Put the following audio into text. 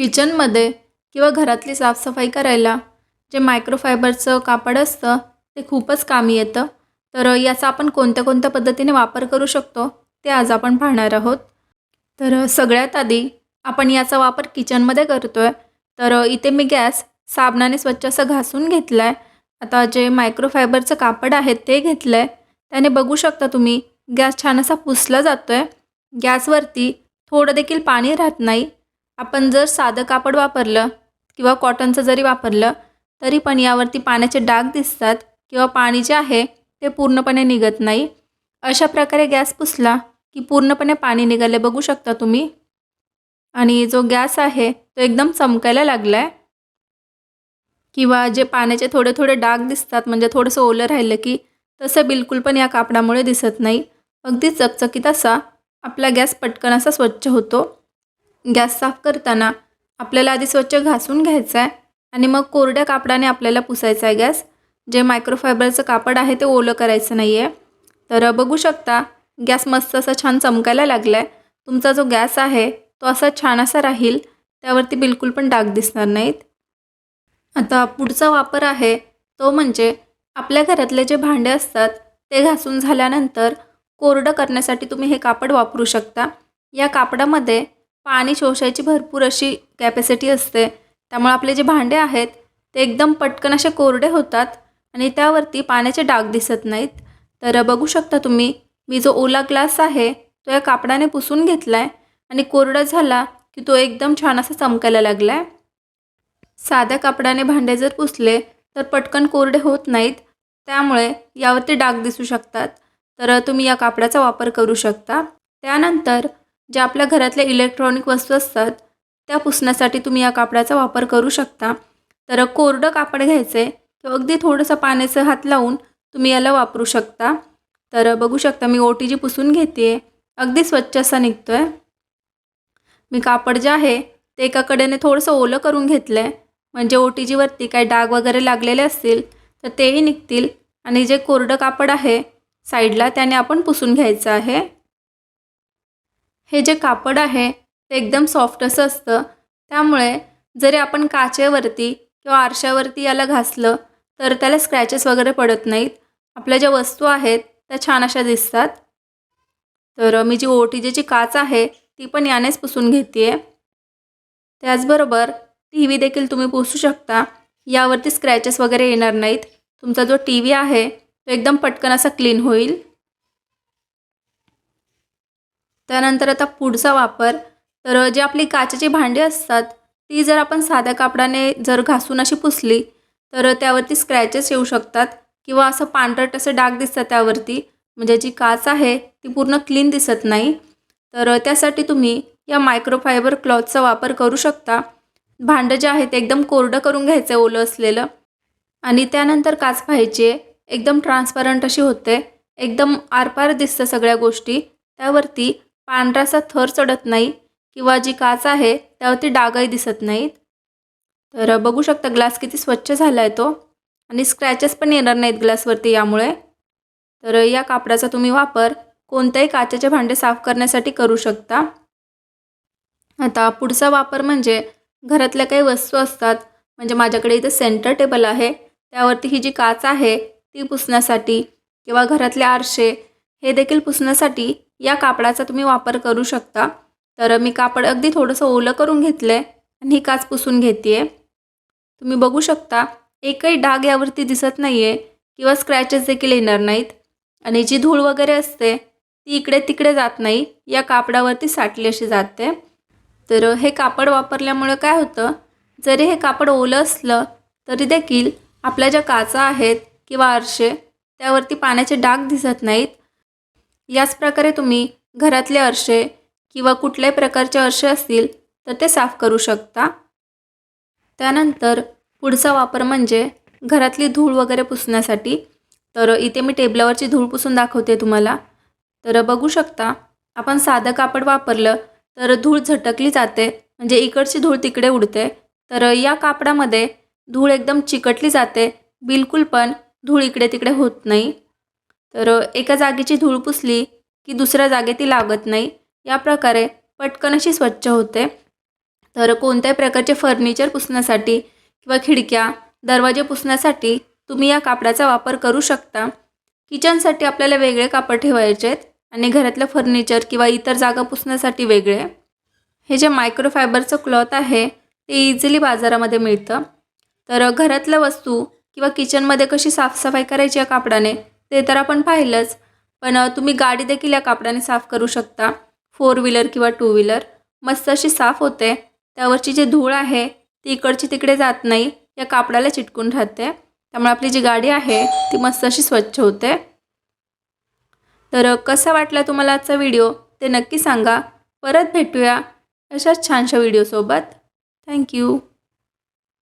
किचनमध्ये किंवा घरातली साफसफाई करायला जे मायक्रोफायबरचं कापड असतं ते खूपच कामी येतं. तर याचा आपण कोणत्या कोणत्या पद्धतीने वापर करू शकतो ते आज आपण पाहणार आहोत. तर सगळ्यात आधी आपण याचा वापर किचनमध्ये करतो आहे तर इथे मी गॅस साबणाने स्वच्छ असं घासून घेतला आहे आता जे मायक्रोफायबरचं कापड आहे ते घेतलं आहे त्याने बघू शकता तुम्ही गॅस छान असा पुसला जातो आहे गॅसवरती थोडं देखील पाणी राहत नाही. आपण जर साधं कापड वापरलं किंवा कॉटनचं जरी वापरलं तरी पण यावरती पाण्याचे डाग दिसतात किंवा पाणी जे आहे ते पूर्णपणे निघत नाही. अशा प्रकारे गॅस पुसला की पूर्णपणे पाणी निघाले बघू शकता तुम्ही? आणि जो गॅस आहे तो एकदम चमकायला लागला आहे किंवा जे पाण्याचे थोडे थोडे डाग दिसतात म्हणजे थोडंसं ओलं राहिलं की तसं बिलकुल पण या कापडामुळे दिसत नाही. अगदी चकचकीत असा आपला गॅस पटकन असा स्वच्छ होतो. गॅस साफ करताना आपल्याला आधी स्वच्छ घासून घ्यायचं आहे आणि मग कोरड्या कापडाने आपल्याला पुसायचा आहे गॅस. जे मायक्रोफायबरचं कापड आहे ते ओलं करायचं नाही आहे तर बघू शकता गॅस मस्त असा छान चमकायला लागला आहे तुमचा जो गॅस आहे तो असा छान असा राहील त्यावरती बिलकुल पण डाग दिसणार नाहीत. आता पुढचा वापर आहे तो म्हणजे आपल्या घरातले जे भांडे असतात ते घासून झाल्यानंतर कोरडं करण्यासाठी तुम्ही हे कापड वापरू शकता. या कापडामध्ये पाणी शोषायची भरपूर अशी कॅपॅसिटी असते. त्यामुळे आपले जे भांडे आहेत ते एकदम पटकन असे कोरडे होतात आणि त्यावरती पाण्याचे डाग दिसत नाहीत. तर बघू शकता तुम्ही मी जो ओला ग्लास आहे तो या कापडाने पुसून घेतला आहे आणि कोरडा झाला की तो एकदम छान असा चमकायला लागला आहे साध्या कापडाने भांडे जर पुसले तर पटकन कोरडे होत नाहीत. त्यामुळे यावरती डाग दिसू शकतात. तर तुम्ही या कापडाचा वापर करू शकता. त्यानंतर ज्या आपल्या घरातल्या इलेक्ट्रॉनिक वस्तू असतात त्या पुसण्यासाठी तुम्ही या कापडाचा वापर करू शकता. तर कोरडं कापड घ्यायचे किंवा अगदी थोडंसं पाण्याचं हात लावून तुम्ही याला वापरू शकता. तर बघू शकता मी ओटी जी पुसून घेते. अगदी स्वच्छ असा निघतो आहे मी कापड जे आहे ते एका कडेने थोडंसं ओलं करून घेतलं आहे म्हणजे ओटीजीवरती काही डाग वगैरे लागलेले असतील तर तेही निघतील. आणि जे कोरडं कापड आहे साईडला त्याने आपण पुसून घ्यायचं आहे. हे जे कापड आहे ते एकदम सॉफ्ट असं असतं. त्यामुळे जरी आपण काचेवरती किंवा आरशावरती याला घासलं तर त्याला स्क्रॅचेस वगैरे पडत नाहीत. आपल्या ज्या वस्तू आहेत त्या छान अशा दिसतात. तर मी जी ओटीजीची काच आहे ती पण यानेच पुसून घेते आहे त्याचबरोबर टी व्ही देखील तुम्ही पुसू शकता. यावरती स्क्रॅचेस वगैरे येणार नाहीत. तुमचा जो टी व्ही आहे तो एकदम पटकन असा क्लीन होईल. त्यानंतर आता पुढचा वापर. तर जे आपली काचेची भांडी असतात ती जर आपण साध्या कापडाने जर घासून अशी पुसली तर त्यावरती स्क्रॅचेस येऊ शकतात किंवा असं पांढरट असे डाग दिसतात त्यावरती. म्हणजे जी काच आहे ती पूर्ण क्लीन दिसत नाही. तर त्यासाठी तुम्ही या मायक्रोफायबर क्लॉथचा वापर करू शकता. भांडं जे आहे ते एकदम कोरडं करून घ्यायचं आहे ओलं असलेलं. आणि त्यानंतर काच पाहायची एकदम ट्रान्सपरंट अशी होते. एकदम आरपार दिसतं सगळ्या गोष्टी. त्यावरती पांढरासा थर चढत नाही किंवा जी काच आहे त्यावरती डागही दिसत नाहीत. तर बघू शकता ग्लास किती स्वच्छ झाला आहे तो. आणि स्क्रॅचेस पण येणार नाहीत ग्लासवरती यामुळे. तर या कापडाचा तुम्ही वापर कोणत्याही काचेचे भांडे साफ करण्यासाठी करू शकता. आता पुढचा वापर म्हणजे घरातल्या काही वस्तू असतात. म्हणजे माझ्याकडे इथं सेंटर टेबल आहे. त्यावरती ही जी काच आहे ती पुसण्यासाठी किंवा घरातले आरशे हे देखील पुसण्यासाठी या कापडाचा तुम्ही वापर करू शकता. तर मी कापड अगदी थोडंसं ओलं करून घेतलं आहे आणि ही काच पुसून घेते आहे तुम्ही बघू शकता एकही डाग यावरती दिसत नाही आहे किंवा स्क्रॅचेस देखील येणार नाहीत. आणि जी धूळ वगैरे असते ती इकडे तिकडे जात नाही या कापडावरती साठली अशी जाते. तर हे कापड वापरल्यामुळं काय होतं जरी हे कापड ओलं असलं तरी देखील आपल्या ज्या काचा आहेत किंवा आरशे त्यावरती पाण्याचे डाग दिसत नाहीत. याच प्रकारे तुम्ही घरातले आरशे किंवा कुठल्याही प्रकारचे आरशे असतील तर ते साफ करू शकता. त्यानंतर पुढचा वापर म्हणजे घरातली धूळ वगैरे पुसण्यासाठी. तर इथे मी टेबलावरची धूळ पुसून दाखवते तुम्हाला. तर बघू शकता आपण साधं कापड वापरलं तर धूळ झटकली जाते म्हणजे इकडची धूळ तिकडे उडते. तर या कापडामध्ये धूळ एकदम चिकटली जाते बिलकुल पण धूळ इकडे तिकडे होत नाही. तर एका जागेची धूळ पुसली की दुसऱ्या जागे ती लागत नाही. या प्रकारे पटकन अशी स्वच्छ होते. तर कोणत्याही प्रकारचे फर्निचर पुसण्यासाठी किंवा खिडक्या दरवाजे पुसण्यासाठी तुम्ही या कापडाचा वापर करू शकता. किचनसाठी आपल्याला वेगळे कापड ठेवायचे आहेत आणि घरातलं फर्निचर किंवा इतर जागा पुसण्यासाठी वेगळे. हे जे मायक्रोफायबरचं क्लॉथ आहे ते इझिली बाजारामध्ये मिळतं. तर घरातल्या वस्तू किंवा किचनमध्ये कशी साफसफाई करायची या कापडाने ते तर आपण पाहिलंच. पण तुम्ही गाडी देखील या कापडाने साफ करू शकता. फोर व्हीलर किंवा टू व्हीलर मस्त अशी साफ होते. त्यावरची जी धूळ आहे ती इकडची तिकडे जात नाही. या कापडाला चिटकून राहते त्यामुळे आपली जी गाडी आहे ती मस्त अशी स्वच्छ होते. तर कसा वाटला तुम्हाला आजचा व्हिडिओ? ते नक्की सांगा. परत भेटूया अशाच छानशा व्हिडिओसोबत. थँक्यू